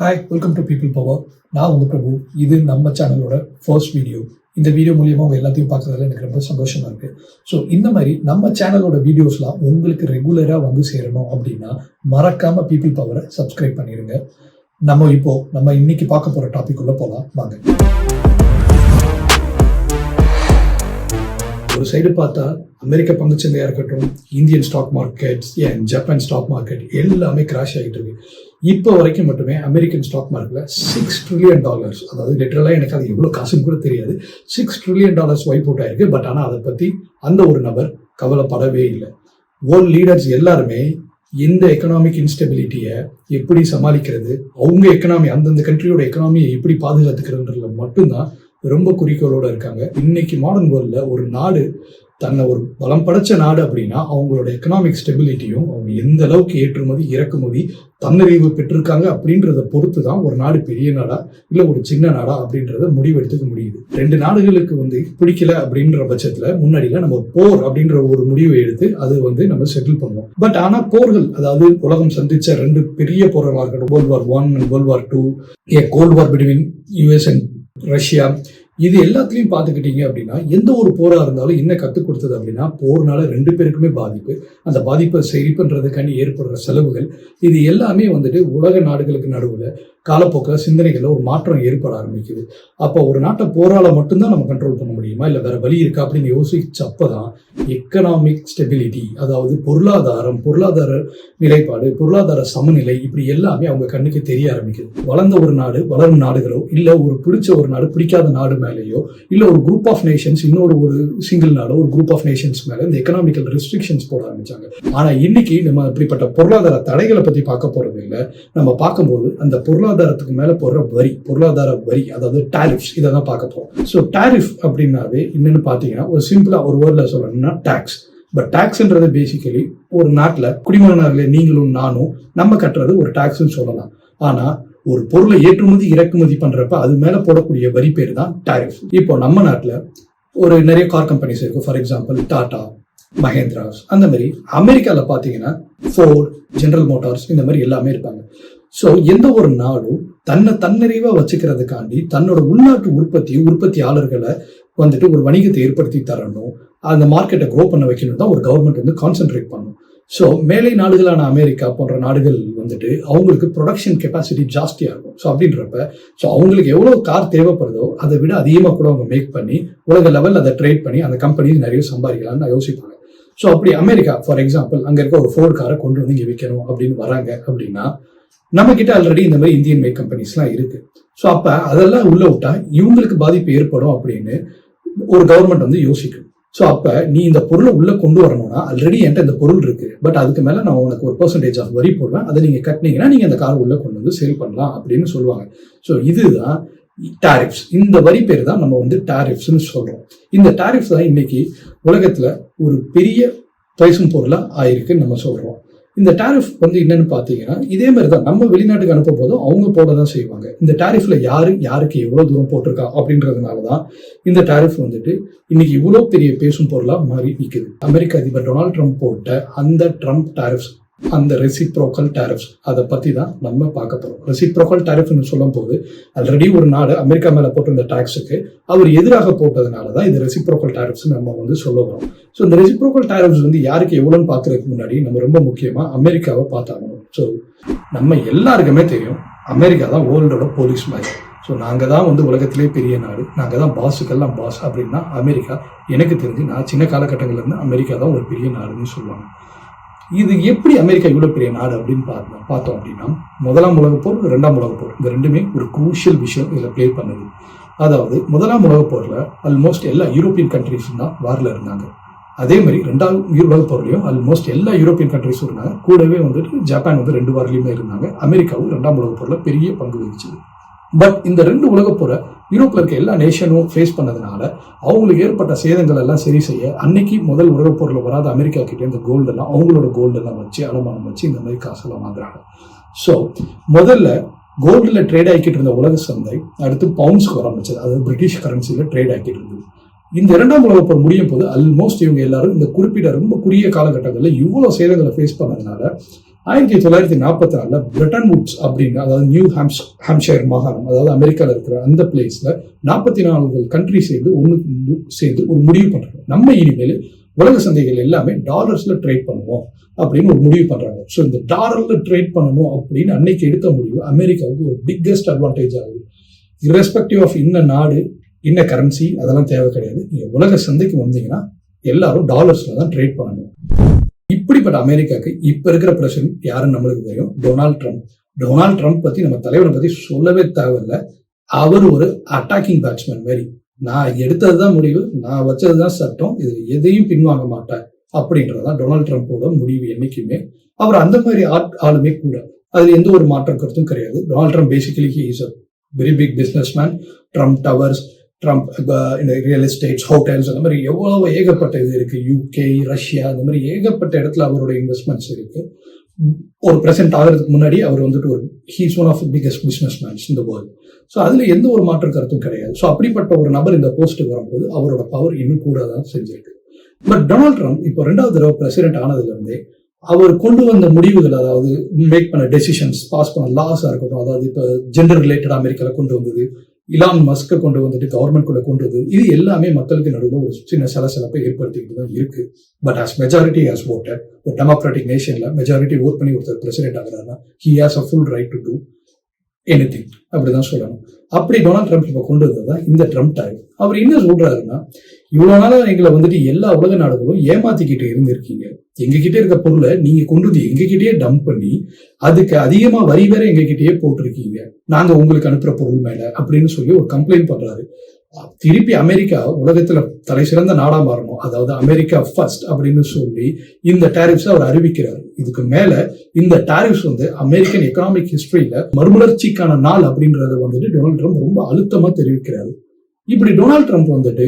Hi welcome to people power நான் உங்கள் பிரபு. இது நம்ம சேனலோட ஃபர்ஸ்ட் வீடியோ இந்த வீடியோ மூலியமாக உங்க எல்லாத்தையும் பார்க்குறதுல எனக்கு ரொம்ப சந்தோஷமா இருக்குது ஸோ இந்த மாதிரி நம்ம சேனலோட வீடியோஸ்லாம் உங்களுக்கு ரெகுலராக வந்து சேரணும் அப்படின்னா மறக்காமல் பீப்புள் பவரை சப்ஸ்கிரைப் பண்ணிடுங்க. நம்ம இப்போ நம்ம இன்னைக்கு பார்க்க போகிற டாபிக் உள்ள போகலாம் வாங்க. ஒரு சைடு பார்த்தா அமெரிக்க பங்குச்சந்தையாக இருக்கட்டும் இந்தியன் ஸ்டாக் மார்க்கெட் ஏன் ஜப்பான் ஸ்டாக் மார்க்கெட் எல்லாமே கிராஷ் ஆகிட்டு இருக்கு. இப்போ வரைக்கும் மட்டுமே அமெரிக்கன் ஸ்டாக் மார்க்கெட்ல சிக்ஸ் ட்ரில்லியன் டாலர்ஸ் அதாவது லிட்டரலாக எனக்கு அது எவ்வளோ காசுன்னு கூட தெரியாது. Six trillion dollars wipe out ஆயிருக்கு. பட் ஆனால் அதை பற்றி அந்த ஒரு நபர் கவலைப்படவே இல்லை. வேர்ல்ட் லீடர்ஸ் எல்லாருமே இந்த எக்கனாமிக் இன்ஸ்டெபிலிட்டியை எப்படி சமாளிக்கிறது அவங்க எக்கனாமி அந்தந்த கண்ட்ரியோட எக்கனாமியை எப்படி பாதுகாத்துக்கிறதுன்றதுல மட்டும்தான் ரொம்ப குறிக்கோளோட இருக்காங்க. இன்னைக்கு மாடர்ன் வேர்ல்டில் ஒரு நாடு தன்னை ஒரு பலம் படைச்ச நாடு அப்படின்னா அவங்களோட எக்கனாமிக் ஸ்டெபிலிட்டியும் அவங்க எந்த அளவுக்கு ஏற்றுமதி இறக்குமதி தன்னிறைவு பெற்றிருக்காங்க அப்படின்றத பொறுத்து தான் ஒரு நாடு பெரிய நாடா இல்ல ஒரு சின்ன நாடா அப்படின்றத முடிவெடுத்துக்க முடியுது. ரெண்டு நாடுகளுக்கு வந்து பிடிக்கல அப்படின்ற பட்சத்துல முன்னாடியில நம்ம போர் அப்படின்ற ஒரு முடிவை எடுத்து அது வந்து நம்ம செட்டில் பண்ணுவோம். பட் ஆனா போர்கள் அதாவது உலகம் சந்திச்ச ரெண்டு பெரிய போர்களாக இருக்கட்டும் world war one and world war two a cold war between US and Russia இது எல்லாத்துலயும் பார்த்துக்கிட்டீங்க அப்படின்னா எந்த ஒரு போரா இருந்தாலும் என்ன கற்றுக் கொடுத்தது அப்படின்னா போர்னால ரெண்டு பேருக்குமே பாதிப்பு. அந்த பாதிப்பை சரி பண்றதுக்காண்டி ஏற்படுற செலவுகள் இது எல்லாமே வந்துட்டு உலக நாடுகளுக்கு நடுவில் காலப்போக்கில் சிந்தனைகளில் ஒரு மாற்றம் ஏற்பட ஆரம்பிக்குது. அப்போ ஒரு நாட்டை போரால மட்டும்தான் நம்ம கண்ட்ரோல் பண்ண முடியுமா? இல்லை வேற வழி இருக்கா? அப்படின்னு யோசிச்சப்பதான் எக்கனாமிக் ஸ்டெபிலிட்டி அதாவது பொருளாதாரம் பொருளாதார நிலைப்பாடு பொருளாதார சமநிலை இப்படி எல்லாமே அவங்க கண்ணுக்கு தெரிய ஆரம்பிக்குது. வளர்ந்த ஒரு நாடு வளரும் நாடுகளோ இல்லை ஒரு பிடிச்ச ஒரு நாடு பிடிக்காத நாடு மேலேயோ இல்லை ஒரு குரூப் ஆஃப் நேஷன்ஸ் இன்னொரு ஒரு சிங்கிள் நாடோ ஒரு குரூப் ஆஃப் நேஷன்ஸ் மேலே இந்த எக்கனாமிக்கல் ரெஸ்ட்ரிக்ஷன்ஸ் போட ஆரம்பிச்சாங்க. ஆனால் இன்னைக்கு நம்ம இப்படிப்பட்ட பொருளாதார தடைகளை பற்றி பார்க்க போறது இல்லை நம்ம பார்க்கும்போது அந்த பொருளாதார பொருளாதாரத்துக்கு மேல போடுற வரி பொருளாதார வரி அதாவது டாரிஃப்ஸ் இதை தான் பார்க்க போறோம். ஸோ டாரிஃப் அப்படின்னாவே என்னன்னு பார்த்தீங்கன்னா ஒரு சிம்பிளா ஒரு வேர்ட்ல சொல்லணும்னா டாக்ஸ் பட் டாக்ஸ்ன்றது பேசிக்கலி ஒரு நாட்டில் குடிமகனார்களே நீங்களும் நானும் நம்ம கட்டுறது ஒரு டாக்ஸ்ன்னு சொல்லலாம். ஆனா ஒரு பொருளை ஏற்றுமதி இறக்குமதி பண்றப்ப அது மேல போடக்கூடிய வரி பேர் தான் டாரிஃப் இப்போ நம்ம நாட்டில் ஒரு நிறைய கார் கம்பெனிஸ் இருக்கு. ஃபார் எக்ஸாம்பிள் டாடா மஹேந்திராஸ் அந்த மாதிரி அமெரிக்காவில் பார்த்தீங்கன்னா ஃபோர்ட் ஜென்ரல் மோட்டார்ஸ் இந்த மாதிரி எல்லாமே இருப்பாங்க. ஸோ எந்த ஒரு நாடும் தன்னை தன்னிறைவா வச்சுக்கிறதுக்காண்டி தன்னோட உள்நாட்டு உற்பத்தி உற்பத்தியாளர்களை வந்துட்டு ஒரு வணிகத்தை ஏற்படுத்தி தரணும். அந்த மார்க்கெட்டை க்ரோ பண்ண வைக்கணும் தான் ஒரு கவர்மெண்ட் வந்து கான்சென்ட்ரேட் பண்ணும். ஸோ மேலை நாடுகளான அமெரிக்கா போன்ற நாடுகள் வந்துட்டு அவங்களுக்கு ப்ரொடக்ஷன் கெப்பாசிட்டி ஜாஸ்தியாக இருக்கும் ஸோ அப்படின்றப்ப ஸோ அவங்களுக்கு எவ்வளோ கார் தேவைப்படுதோ அதை விட அதிகமாக கூட அவங்க மேக் பண்ணி உலக லெவலில் அதை ட்ரேட் பண்ணி அந்த கம்பெனி நிறைய சம்பாதிக்கலாம்னு யோசிப்பாங்க. ஸோ அப்படி அமெரிக்கா ஃபார் எக்ஸாம்பிள் அங்கே இருக்க ஒரு ஃபோர்ட் காரை கொண்டு வந்து இங்கே விற்கணும் அப்படின்னு வராங்க அப்படின்னா நம்ம கிட்ட ஆல்ரெடி இந்த மாதிரி இந்தியன் மேக் கம்பெனிஸ்லாம் இருக்கு. ஸோ அப்ப அதெல்லாம் உள்ள விட்டா இவங்களுக்கு பாதிப்பு ஏற்படும் அப்படின்னு ஒரு கவர்மெண்ட் வந்து யோசிக்கும். ஸோ அப்ப நீ இந்த பொருளை உள்ளே கொண்டு வரணும்னா ஆல்ரெடி என்கிட்ட இந்த பொருள் இருக்கு. பட் அதுக்கு மேல நான் உனக்கு ஒரு பர்சன்டேஜ் ஆஃப் வரி போடுவேன். அதை நீங்கள் கட்டினீங்கன்னா நீங்க அந்த கார் உள்ளே கொண்டு வந்து சேல் பண்ணலாம் அப்படின்னு சொல்லுவாங்க. ஸோ இதுதான் டாரிஃப்ஸ் இந்த வரி பேர் தான் நம்ம வந்து டாரிஃப்ஸ்னு சொல்றோம். இந்த டாரிஃப்ஸ் தான் இன்னைக்கு உலகத்துல ஒரு பெரிய பைசும் பொருளா ஆயிருக்குன்னு நம்ம சொல்றோம். இந்த டாரிஃப் வந்து என்னன்னு பார்த்தீங்கன்னா இதே மாதிரி தான் நம்ம வெளிநாட்டுக்கு அனுப்பும் போதும் அவங்க போட தான் செய்வாங்க. இந்த டாரிஃப்ல யாரு யாருக்கு எவ்வளோ தூரம் போட்டிருக்கா அப்படின்றதுனால தான் இந்த டாரிஃப் வந்துட்டு இன்னைக்கு இவ்வளோ பெரிய பேசும் பொருளாக மாறி நிற்குது அமெரிக்க அதிபர் டொனால்ட் ட்ரம்ப் போட்ட அந்த ட்ரம்ப் டாரிஃப்ஸ் அந்த ரெசிப்ரோக்கல் டேரிஃப்ஸ் அதை பற்றி தான் நம்ம பார்க்க போகிறோம் ரெசிப்ரோக்கல் டேரிஃப்னு சொல்லும் போது ஆல்ரெடி ஒரு நாடு அமெரிக்கா மேலே போட்டிருந்த டேக்ஸுக்கு அவர் எதிராக போட்டதுனால தான் இது ரெசிப்ரோக்கல் டேரிஃப்ஸ் நம்ம வந்து சொல்லுவோம் ஸோ இந்த ரெசிப்ரோக்கல் டேரிஃப்ஸ் வந்து யாருக்கு எவ்வளோன்னு பார்க்கறதுக்கு முன்னாடி நம்ம ரொம்ப முக்கியமாக அமெரிக்காவை பார்த்தாகணும். ஸோ நம்ம எல்லாருக்குமே தெரியும் அமெரிக்கா தான் வேர்ல்டோட போலீஸ் மாதிரி. ஸோ நாங்கள் தான் வந்து உலகத்திலே பெரிய நாடு. நாங்கள் தான் பாஸுக்கெல்லாம் பாஸ் அப்படின்னா அமெரிக்கா. எனக்கு தெரிஞ்சு நான் சின்ன காலகட்டங்கள்லேருந்து அமெரிக்கா தான் ஒரு பெரிய நாடுன்னு சொல்லுவாங்க. இது எப்படி அமெரிக்கா இவ்வளோ பெரிய நாடு அப்படின்னு பார்த்தோம் பார்த்தோம் அப்படின்னா முதலாம் உலகப் போர் ரெண்டாம் உலகப் போர் இந்த ரெண்டுமே ஒரு குரூஷியல் விஷயம் இதில் ப்ளே பண்ணுது. அதாவது முதலாம் உலகப் போரில் ஆல்மோஸ்ட் எல்லா யூரோப்பியன் கண்ட்ரிஸும் தான் வாரில் இருந்தாங்க. அதே மாதிரி ரெண்டாம் உலகப் போர்லையும் ஆல்மோஸ்ட் எல்லா யூரோப்பியன் கண்ட்ரீஸும் இருந்தாங்க. கூடவே வந்துட்டு ஜப்பான் வந்து ரெண்டு வாரிலையுமே இருந்தாங்க. அமெரிக்காவும் ரெண்டாம் உலகப் போரில் பெரிய பங்கு வகிச்சது. பட் இந்த ரெண்டு உலகப் போரை யூரோப்பில் இருக்க எல்லா நேஷனும் ஃபேஸ் பண்ணதுனால அவங்களுக்கு ஏற்பட்ட சேதங்கள் எல்லாம் சரி செய்ய அன்னைக்கு முதல் உலகப் பொருள் வராத அமெரிக்கா கிட்டே இந்த கோல்டெல்லாம் அவங்களோட கோல்டெல்லாம் வச்சு அலமானம் வச்சு இந்த மாதிரி காசெல்லாம் வாங்குறாங்க. ஸோ முதல்ல கோல்டில் ட்ரேட் ஆகிக்கிட்டு இருந்த உலக சந்தை அடுத்து பவுண்ட்ஸ்க்கு ஆரம்பிச்சது. அதாவது பிரிட்டிஷ் கரன்சியில் ட்ரேட் ஆகிட்டு இருந்தது. இந்த இரண்டாம் உலகப் போர் முடியும் போது ஆல்மோஸ்ட் இவங்க எல்லாரும் இந்த குறிப்பிட்ட ரொம்ப குறுகிய காலகட்டங்களில் இவ்வளோ சேதங்களை ஃபேஸ் பண்ணதுனால ஆயிரத்தி தொள்ளாயிரத்தி நாற்பத்தி நாலில் பிரிட்டன் வுட்ஸ் அப்படின்னு அதாவது நியூ ஹாம்ஸ் ஹாம்ஷயர் மாகாணம் அதாவது அமெரிக்காவில் இருக்கிற அந்த பிளேஸில் நாற்பத்தி நாலு கண்ட்ரி சேர்ந்து ஒன்று சேர்ந்து ஒரு முடிவு பண்ணுறாங்க நம்ம இனிமேல் உலக சந்தைகள் எல்லாமே டாலர்ஸில் ட்ரேட் பண்ணுவோம் அப்படின்னு ஒரு முடிவு பண்ணுறாங்க ஸோ இந்த டாலரில் ட்ரேட் பண்ணணும் அப்படின்னு அன்னைக்கு எடுத்த முடிவு அமெரிக்காவுக்கு ஒரு பிக்கெஸ்ட் அட்வான்டேஜ் ஆகுது இரஸ்பெக்டிவ் ஆஃப் இன்ன நாடு இன்ன கரன்சி அதெல்லாம் தேவை கிடையாது. நீங்கள் உலக சந்தைக்கு வந்தீங்கன்னா எல்லாரும் டாலர்ஸில் தான் ட்ரேட் பண்ணணும். இப்படிப்பட்ட அமெரிக்காக்கு இப்ப இருக்கிற பிரசிடென்ட் யாருன்னு நம்மளுக்கு தெரியும்? Donald Trump. டொனால்ட் ட்ரம்ப் பத்தி நம்ம தலைவரை பத்தி சொல்லவே தேவையில்ல. அவர் ஒரு அட்டாக்கிங் பேட்ஸ்மேன் மாதிரி. நான் எடுத்தது தான் முடிவு நான் வச்சது தான் சட்டம் இது எதையும் பின்வாங்க மாட்டேன் அப்படின்றதான் டொனால்ட் ட்ரம்ப்போட முடிவு என்னைக்குமே. அவர் அந்த மாதிரி ஆளுமே கூட. அதுல எந்த ஒரு மாற்றம் கருத்தும் கிடையாது. Donald Trump basically is a very big business man Trump towers Trump இந்த ரியல் எஸ்டேட்ஸ் ஹோட்டல்ஸ் அந்த மாதிரி எவ்வளவு ஏகப்பட்ட இது இருக்கு. யூகே ரஷ்யா அந்த மாதிரி ஏகப்பட்ட இடத்துல அவரோட இன்வெஸ்ட்மெண்ட்ஸ் இருக்கு. ஒரு பிரசன்ட் ஆகிறதுக்கு முன்னாடி அவர் வந்துட்டு ஒரு he's one of biggest business mans இந்த வேர்ல்டு ஸோ அதில் எந்த ஒரு மாற்று கருத்தும் கிடையாது. ஸோ அப்படிப்பட்ட ஒரு நபர் இந்த போஸ்ட்டுக்கு வரும்போது அவரோட பவர் இன்னும் கூட தான் செஞ்சிருக்கு. பட் டொனால்ட் ட்ரம்ப் இப்போ ரெண்டாவது தடவை பிரசிடென்ட் ஆனதுலேருந்தே அவர் கொண்டு வந்த முடிவுகள் அதாவது மேக் பண்ண டெசிஷன்ஸ் பாஸ் பண்ண லாஸாக இருக்கட்டும் அதாவது இப்போ ஜெண்டர் ரிலேட்டட் அமெரிக்காவில் கொண்டு வந்தது இலான் மஸ்கை கொண்டு வந்துட்டு கவர்மெண்ட் கொண்டது கொண்டு வந்து இது எல்லாமே மக்களுக்கு நடுவில் ஒரு சின்ன சலசலப்பை ஏற்படுத்திக்கிட்டு தான் இருக்கு. But as majority has voted ஒரு டெமோக்ராட்டிக் நேஷன்ல மெஜாரிட்டி ஓட் பண்ணி ஒருத்தர் president ஆகிறாருன்னா he has a full right to do any thing அப்படிதான் சொல்லணும். அப்படி டொனால்ட் ட்ரம்ப் இப்போ கொண்டு வந்தது? தான் இந்த ட்ரம்ப் டைம் அவர் என்ன சொல்றாருன்னா இவ்வளவு நாளா எங்களை வந்துட்டு எல்லா உலக நாடுகளும் ஏமாத்திக்கிட்டு இருந்திருக்கீங்க. எங்ககிட்ட இருக்க பொருளை நீங்க கொண்டு வந்து எங்ககிட்டயே டம்ப் பண்ணி அதுக்கு அதிகமா வரி வேற எங்ககிட்டயே போட்டிருக்கீங்க. நாங்க உங்களுக்கு அனுப்புற பொருள் மேல அப்படின்னு சொல்லி ஒரு கம்ப்ளைண்ட் பண்றாரு. திருப்பி அமெரிக்கா உலகத்துல தலை சிறந்த நாடா மாறணும். அதாவது அமெரிக்கா ஃபர்ஸ்ட் அப்படின்னு சொல்லி இந்த டேரிஃப்ஸ் அவர் அறிவிக்கிறார். இதுக்கு மேல இந்த டேரிஃப்ஸ் வந்து அமெரிக்கன் எக்கனாமிக் ஹிஸ்டரியில மறுமலர்ச்சிக்கான நாள் அப்படின்றத வந்துட்டு டொனால்ட் ட்ரம்ப் ரொம்ப அழுத்தமா தெரிவிக்கிறாரு. இப்படி டொனால்ட் ட்ரம்ப் வந்துட்டு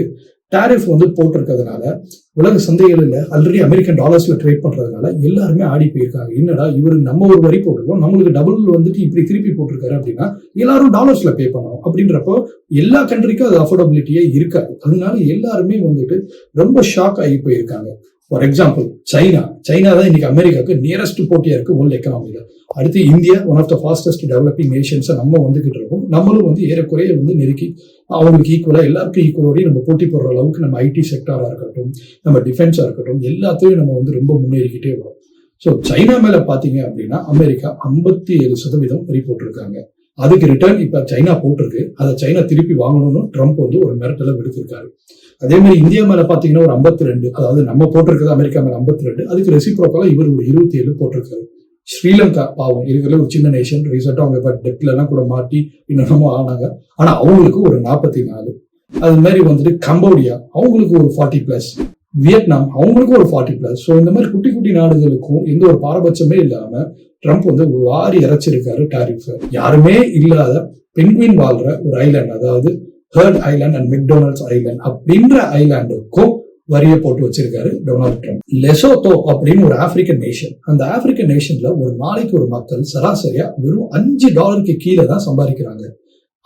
டேரிஃப் வந்து போட்டிருக்கிறதுனால உலக சந்தைகளில் ஆல்ரெடி அமெரிக்கன் டாலர்ஸ்ல ட்ரேட் பண்றதுனால எல்லாருமே ஆடி போயிருக்காங்க. என்னடா இவரு நம்ம ஒரு வரி போட்டிருக்கோம் நம்மளுக்கு டபுள் வந்துட்டு இப்படி திருப்பி போட்டிருக்காரு அப்படின்னா எல்லாரும் டாலர்ஸ்ல பே பண்ணணும். அப்படின்றப்போ எல்லா கண்ட்ரிக்கும் அது அஃபோர்டபிலிட்டியே இருக்காது. அதனால எல்லாருமே வந்துட்டு ரொம்ப ஷாக் ஆகி போயிருக்காங்க. ஃபார் எக்ஸாம்பிள் சைனா சைனா தான் இன்னைக்கு அமெரிக்காவுக்கு நியரஸ்ட் போட்டியா இருக்கு உள்ள எக்கனாமியில அடுத்து India one of the fastest developing நேஷன்ஸை நம்ம வந்துகிட்டு இருக்கோம். நம்மளும் வந்து ஏறக்குறைய வந்து நெருக்கி அவங்களுக்கு ஈக்குவலா எல்லாருக்கும் ஈக்குவலோடய நம்ம போட்டி போடுற அளவுக்கு நம்ம ஐடி செக்டாரா இருக்கட்டும் நம்ம டிஃபென்ஸா இருக்கட்டும் எல்லாத்தையும் நம்ம வந்து ரொம்ப முன்னேறிக்கிட்டே வரோம். ஸோ சைனா மேல பார்த்தீங்க அப்படின்னா அமெரிக்கா ஐம்பத்தி ஏழு சதவீதம் வரி போட்டிருக்காங்க. அதுக்கு ரிட்டர்ன் இப்போ சைனா போட்டிருக்கு. அதை சைனா திருப்பி வாங்கணும்னு ட்ரம்ப் வந்து ஒரு மிரட்டல விடுத்திருக்காரு. அதே மாதிரி இந்தியா மேல பாத்தீங்கன்னா ஒரு ஐம்பத்தி ரெண்டு அதாவது நம்ம போட்டிருக்கிறது அமெரிக்கா மேல ஐம்பத்தி ரெண்டு அதுக்கு ரெசிப்ரோக்கலா இவர் ஒரு இருபத்தி ஏழு போட்டிருக்காரு. ஸ்ரீலங்கா பாவம் இருக்கிற ஒரு சின்ன நேஷன் ரீசெண்டாக அவங்க இப்போ டெப்ல கூட மாட்டி இன்னமும் ஆனாங்க. ஆனால் அவங்களுக்கு ஒரு நாற்பத்தி நாலு அது மாதிரி வந்துட்டு கம்போடியா அவங்களுக்கு ஒரு ஃபார்ட்டி பிளஸ் வியட்நாம் அவங்களுக்கும் ஒரு ஃபார்ட்டி பிளஸ் ஸோ இந்த மாதிரி குட்டி குட்டி நாடுகளுக்கும் எந்த ஒரு பாரபட்சமே இல்லாமல் ட்ரம்ப் வந்து வாரி இறைச்சிருக்காரு டாரிஃப் யாருமே இல்லாத பெண்குயின் வாழ்ற ஒரு ஐலாண்ட் அதாவது Heard island and McDonalds island அப்படின்ற ஐலாண்டுக்கும் வரிய போட்டு வச்சிருக்காரு டொனால்ட் ட்ரம்ப். லெசோத்தோ அப்படின்னு ஒரு ஆப்பிரிக்கன் நேஷன் அந்த ஆப்பிரிக்கன் நேஷன்ல ஒரு நாளைக்கு ஒரு மக்கள் சராசரியா வெறும் அஞ்சு டாலருக்கு கீழே தான் சம்பாதிக்கிறாங்க.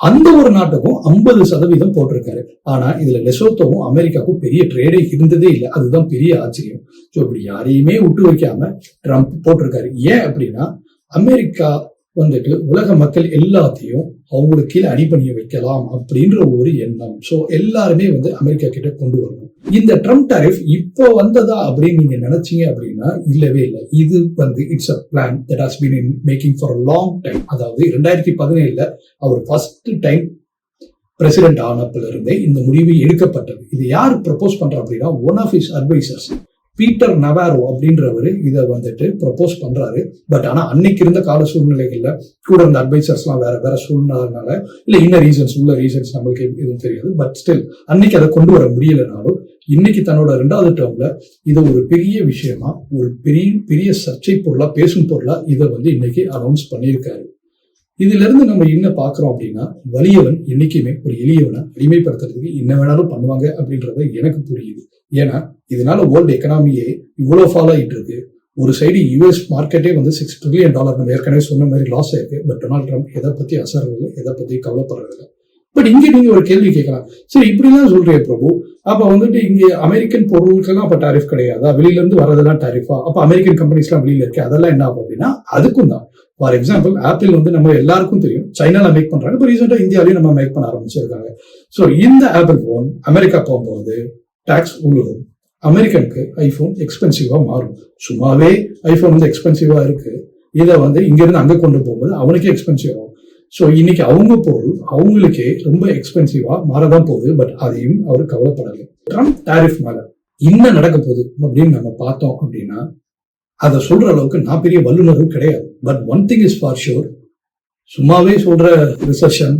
அந்த ஒரு நாட்டுக்கும் ஐம்பது சதவீதம் போட்டிருக்காரு. ஆனா இதுல லெசோத்தோவும் அமெரிக்காவுக்கும் பெரிய ட்ரேடே இருந்ததே இல்லை. அதுதான் பெரிய ஆச்சரியம். ஸோ இப்படி யாரையுமே விட்டு வைக்காம ட்ரம்ப் போட்டிருக்காரு. ஏன் அப்படின்னா அமெரிக்கா வந்துட்டு உலக மக்கள் எல்லாத்தையும் அவங்களுக்கு கீழே அடிபணிய வைக்கலாம் அப்படின்ற ஒரு எண்ணம். ஸோ எல்லாருமே வந்து அமெரிக்கா கிட்ட கொண்டு வரணும். இந்த ட்ரம்ப் டாரிஃப் இப்போ வந்ததா அப்படின்னு நீங்க நினைச்சீங்க அப்படின்னா இல்லவே இல்லை. இது வந்து it's a plan that has been in making for long time அதாவது ரெண்டாயிரத்தி பதினேழுல அவர் ஃபர்ஸ்ட் டைம் பிரசிடென்ட் ஆனப்பில் இருந்தே இந்த முடிவு எடுக்கப்பட்டது. இது யார் ப்ரப்போஸ் பண்ற அப்படின்னா one of his advisors Peter Navarro அப்படின்றவர் இதை வந்துட்டு ப்ரப்போஸ் பண்றாரு. பட் ஆனா அன்னைக்கு இருந்த கால சூழ்நிலைகள்ல கூட இருந்த அட்வைசர்ஸ்லாம் வேற வேற சூழ்நிலைனால இல்ல இன்ன ரீசன்ஸ் உள்ள ரீசன்ஸ் நம்மளுக்கு எதுவும் தெரியாது. பட் ஸ்டில் அன்னைக்கு அதை கொண்டு வர முடியலனாலும் இன்னைக்கு தன்னோட ரெண்டாவது டேர்ம்ல இதை ஒரு பெரிய விஷயமா ஒரு பெரிய பெரிய சர்ச்சை பொருளா பேசும் பொருளா இதை வந்து இன்னைக்கு அனௌன்ஸ் பண்ணியிருக்காரு. இதுல இருந்து நம்ம என்ன பாக்குறோம் அப்படின்னா வலியவன் என்னைக்குமே ஒரு எளியவனை அடிமைப்படுத்துறதுக்கு என்ன வேணாலும் பண்ணுவாங்க அப்படின்றது எனக்கு புரியுது. ஏன்னா இதனால வேர்ல்டு எக்கனாமியே இவ்வளவு ஃபாலோ ஆகிட்டு இருக்கு. ஒரு சைடு யூஎஸ் மார்க்கெட்டே வந்து சிக்ஸ் ட்ரில்லியன் டாலர் நம்ம ஏற்கனவே சொன்ன மாதிரி லாஸ் ஆயிருக்கு. பட் டொனால்ட் ட்ரம்ப் எதை பத்தி அசரவில்லை எதை பத்தி கவலைப்படுறதில்லை. பட் இங்கே நீங்க ஒரு கேள்வி கேட்கலாம். சரி இப்படிலாம் சொல்கிறேன் பிரபு. அப்போ வந்துட்டு இங்கே அமெரிக்கன் பொருட்கள்லாம் அப்போ டாரிஃப் கிடையாதா? வெளியிலேருந்து வரதெல்லாம் டாரிஃபா அப்போ அமெரிக்கன் கம்பெனிஸ்லாம் வெளியில் இருக்கு அதெல்லாம் என்ன ஆகும் அப்படின்னா அதுக்கும் தான். ஃபார் எக்ஸாம்பிள் ஆப்பிள் வந்து நம்ம எல்லாருக்கும் தெரியும். சைனால மேக் பண்றாங்க இப்போ ரீசெண்டாக இந்தியாவிலையும் நம்ம மேக் பண்ண ஆரம்பிச்சிருக்காங்க. ஸோ இந்த ஆப்பிள் ஃபோன் அமெரிக்கா போகும்போது டாக்ஸ் உழுகும் அமெரிக்கனுக்கு ஐஃபோன் எக்ஸ்பென்சிவாக மாறும். சும்மாவே ஐஃபோன் வந்து எக்ஸ்பென்சிவாக இருக்கு. இதை வந்து இங்க இருந்து கொண்டு போகும்போது அவனுக்கே எக்ஸ்பென்சிவ் ஆகும் ஸோ இன்னைக்கு அவங்க பொருள் அவங்களுக்கே ரொம்ப எக்ஸ்பென்சிவா மாறதான் போகுது. பட் அதையும் அவர் கவலைப்படலை. ட்ரம்ப் டாரிஃப் மேல என்ன நடக்க போகுது அப்படின்னு நம்ம பார்த்தோம் அப்படின்னா அதை சொல்ற அளவுக்கு நான் பெரிய வல்லுநரும் கிடையாது. But one thing is for sure சும்மாவே சொல்ற ரிசப்ஷன்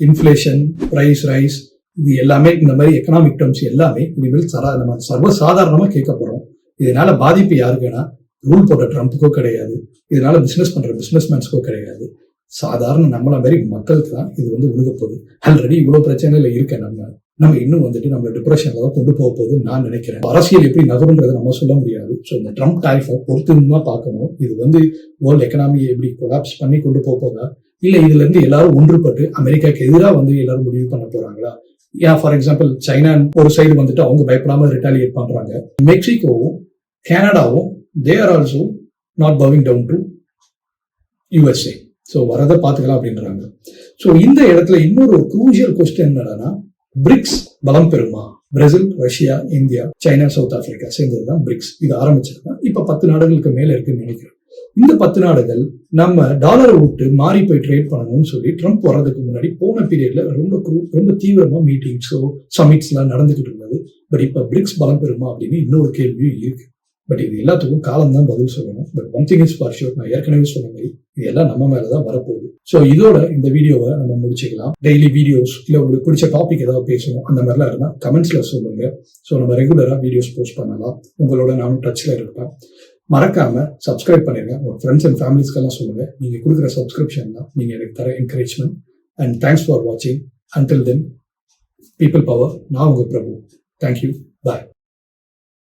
இன்ஃப்ளேஷன் பிரைஸ் ரைஸ் இது எல்லாமே இந்த மாதிரி எக்கனாமிக் டேர்ம்ஸ் எல்லாமே இனிமேல் சரா நம்ம சர்வசாதாரணமாக கேட்க போகிறோம் இதனால பாதிப்பு யாருக்குன்னா ரூல் போட்ட ட்ரம்ப்புக்கோ கிடையாது. இதனால பிஸ்னஸ் பண்ற பிஸ்னஸ் மேன்ஸ்க்கோ கிடையாது. சாதாரண நம்மள மாதிரி மக்களுக்கு தான் இது வந்து விழுக ஆல்ரெடி இவ்வளவு பிரச்சனையில இருக்க நம்ம. நம்ம இன்னும் வந்துட்டு நம்ம டிப்ரெஷன்ல தான் கொண்டு போக போகுதுன்னு நான் நினைக்கிறேன். அரசியல் எப்படி நகரும்ன்றதை நம்ம சொல்ல முடியாது. ஸோ இந்த ட்ரம்ப் டாரிஃபை பொறுத்து தான் பார்க்கணும். இது வந்து வேர்ல்டு எக்கனாமியை எப்படி கொலாப்ஸ் பண்ணி கொண்டு போக போதா இல்லை இதுல இருந்து எல்லாரும் ஒன்றுபட்டு அமெரிக்காக்கு எதிராக வந்து எல்லாரும் முடிவு பண்ண போறாங்களா? ஏன் ஃபார் எக்ஸாம்பிள் சைனா ஒரு சைடு வந்துட்டு அவங்க பயப்படாம ரிட்டாலியேட் பண்றாங்க. மெக்சிகோவும் கனடாவும் they are also not bowing down to USA so வரதை பார்த்துக்கலாம் அப்படின்றாங்க. ஸோ இந்த இடத்துல இன்னொரு குரூஷியல் கொஸ்டின் என்னன்னா பிரிக்ஸ் பலம் பெறுமா? Brazil Russia India China South Africa சேர்ந்தது தான் பிரிக்ஸ் இது ஆரம்பிச்சிருக்கான் இப்ப பத்து நாடுகளுக்கு மேல இருக்குன்னு நினைக்கிறேன். இந்த பத்து நாடுகள் நம்ம டாலரை விட்டு மாறி போய் ட்ரேட் பண்ணணும்னு சொல்லி ட்ரம்ப் வர்றதுக்கு முன்னாடி போன பீரியட்ல ரொம்ப ரொம்ப தீவிரமா மீட்டிங்ஸோ சமிட்ஸ்லாம் எல்லாம் நடந்துகிட்டு இருந்தது. பட் இப்ப பிரிக்ஸ் பலம் பெறுமா அப்படின்னு இன்னொரு கேள்வியும் இருக்கு. பட் இது எல்லாத்துக்கும் காலம் தான் பதில் சொல்லணும். But one thing is for sure நான் ஏற்கனவே சொன்ன மாதிரி இது எல்லாம் நம்ம மேலதான் வரப்போகுது. ஸோ இதோட இந்த வீடியோவை நம்ம முடிச்சுக்கலாம். டெய்லி வீடியோஸ் இல்லை உங்களுக்கு பிடிச்ச டாபிக் ஏதாவது பேசணும் அந்த மாதிரிலாம் இருந்தால் கமெண்ட்ஸ்ல சொல்லுங்க. ஸோ நம்ம ரெகுலராக வீடியோஸ் போஸ்ட் பண்ணலாம். உங்களோட நானும் டச்சில் இருப்பேன். மறக்காம சப்ஸ்கிரைப் பண்ணிருங்க. உங்க ஃப்ரெண்ட்ஸ் அண்ட் ஃபேமிலிஸ்க்கெல்லாம் சொல்லுங்க. நீங்க கொடுக்குற சப்ஸ்கிரிப்ஷன் தான் நீங்க எனக்கு தர என்கரேஜ்மெண்ட் அண்ட் தேங்க்ஸ் ஃபார் வாட்சிங் அன்டில் தென் பீப்புள் பவர் நான் உங்க பிரபு. தேங்க்யூ